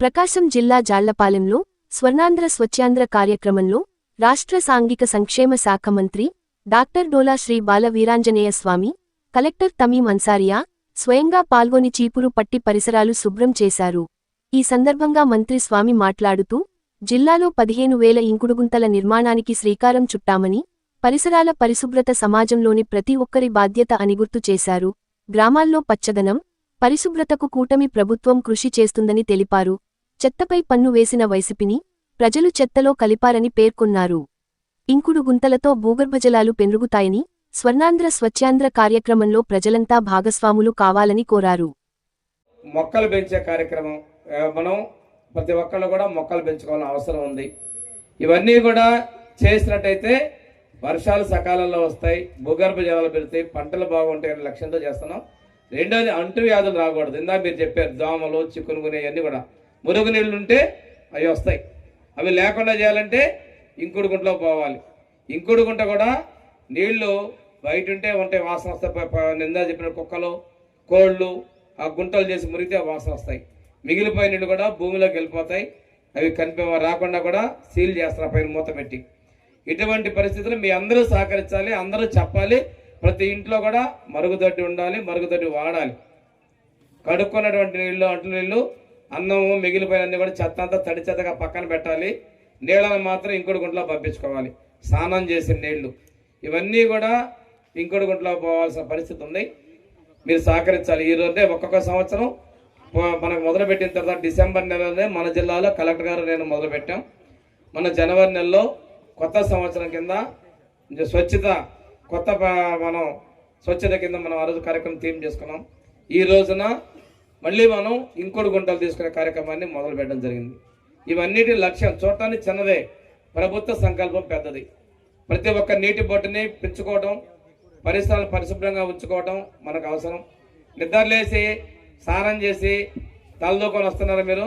ప్రకాశం జిల్లా జాళ్ళపాలెంలో స్వర్ణాంధ్ర స్వచ్ఛాంధ్ర కార్యక్రమంలో రాష్ట్ర సాంఘిక సంక్షేమ శాఖ మంత్రి డాక్టర్ డోలా శ్రీ బాల వీరాంజనేయ స్వామి కలెక్టర్ తమీం అన్సారియా స్వయంగా పాల్గొని చీపురు పట్టి పరిసరాలు శుభ్రం చేశారు. ఈ సందర్భంగా మంత్రి స్వామి మాట్లాడుతూ జిల్లాలో పదిహేను వేల ఇంకుడుగుంతల నిర్మాణానికి శ్రీకారం చుట్టామని పరిసరాల పరిశుభ్రత సమాజంలోని ప్రతి ఒక్కరి బాధ్యత అని గుర్తు చేశారు. గ్రామాల్లో పచ్చదనం పరిశుభ్రతకు కూటమి ప్రభుత్వం కృషి చేస్తుందని తెలిపారు. చెత్తపై పన్ను వేసిన వైసిపిని ప్రజలు చెత్తలో కలిపారని పేర్కొన్నారు. ఇంకుడు గుంతలతో భూగర్భజలాలు పెరుగుతాయని స్వర్ణాంధ్ర స్వచ్ఛాంధ్ర కార్యక్రమంలో ప్రజలంతా భాగస్వాములు కావాలని కోరారు. మొక్కలు పెంచే కార్యక్రమం మనం ప్రతి ఒక్కళ్ళు కూడా మొక్కలు పెంచుకోవాలని అవసరం ఉంది. ఇవన్నీ కూడా చేసినట్టయితే వర్షాలు సకాలంలో వస్తాయి భూగర్భ జలాలు పెడితే పంటలు బాగుంటాయి అనే లక్ష్యంతో చేస్తున్నాం. రెండోది అంటువ్యాధులు రాకూడదు. ఇందా మీరు చెప్పారు దోమలు చిక్కునుగుని ఇవన్నీ కూడా. మురుగు నీళ్ళు ఉంటే అవి వస్తాయి. అవి లేకుండా చేయాలంటే ఇంకుడు గుంటలో పోవాలి. ఇంకుడు గుంట కూడా నీళ్ళు బయట ఉంటే ఉంటాయి వాసన వస్తాయి. నిందా చెప్పిన కుక్కలు కోళ్ళు ఆ గుంటలు చేసి మురిగితే వాసన వస్తాయి. మిగిలిపోయిన నీళ్ళు కూడా భూమిలోకి వెళ్ళిపోతాయి. అవి కనిపి రాకుండా కూడా సీల్ చేస్తారు పైన మూత పెట్టి. ఇటువంటి పరిస్థితులు మీ అందరూ సహకరించాలి అందరూ చెప్పాలి. ప్రతి ఇంట్లో కూడా మరుగుదొడ్డి ఉండాలి మరుగుదొడ్డి వాడాలి. కడుక్కున్నటువంటి నీళ్ళు అంటు నీళ్ళు అన్నము మిగిలిపోయినన్ని కూడా చెత్త అంతా తడి చెత్తగా పక్కన పెట్టాలి. నీళ్ళను మాత్రం ఇంకోటి గుంటలో పంపించుకోవాలి. స్నానం చేసిన నీళ్ళు. ఇవన్నీ కూడా ఇంకోటి గుంటలో పోవాల్సిన పరిస్థితి ఉంది. మీరు సహకరించాలి. ఈ రోజే ఒక్కొక్క సంవత్సరం మనకు మొదలుపెట్టిన తర్వాత డిసెంబర్ నెలలోనే మన జిల్లాలో కలెక్టర్ గారు నేను మొదలుపెట్టాం. మన జనవరి నెలలో కొత్త సంవత్సరం కింద స్వచ్ఛత కొత్త మనం స్వచ్ఛత కింద మనం ఆ రోజు కార్యక్రమం థీమ్ చేసుకున్నాం. ఈ రోజున మళ్ళీ మనం ఇంకోటి గుంటలు తీసుకునే కార్యక్రమాన్ని మొదలు పెట్టడం జరిగింది. ఇవన్నిటి లక్ష్యం చూడటానికి చిన్నదే. ప్రభుత్వ సంకల్పం పెద్దది. ప్రతి ఒక్క నీటి బొట్టుని పెంచుకోవడం పరిసరాలు పరిశుభ్రంగా ఉంచుకోవడం మనకు అవసరం. నిద్రలేసి స్నానం చేసి తలదూకొని వస్తున్నారు మీరు?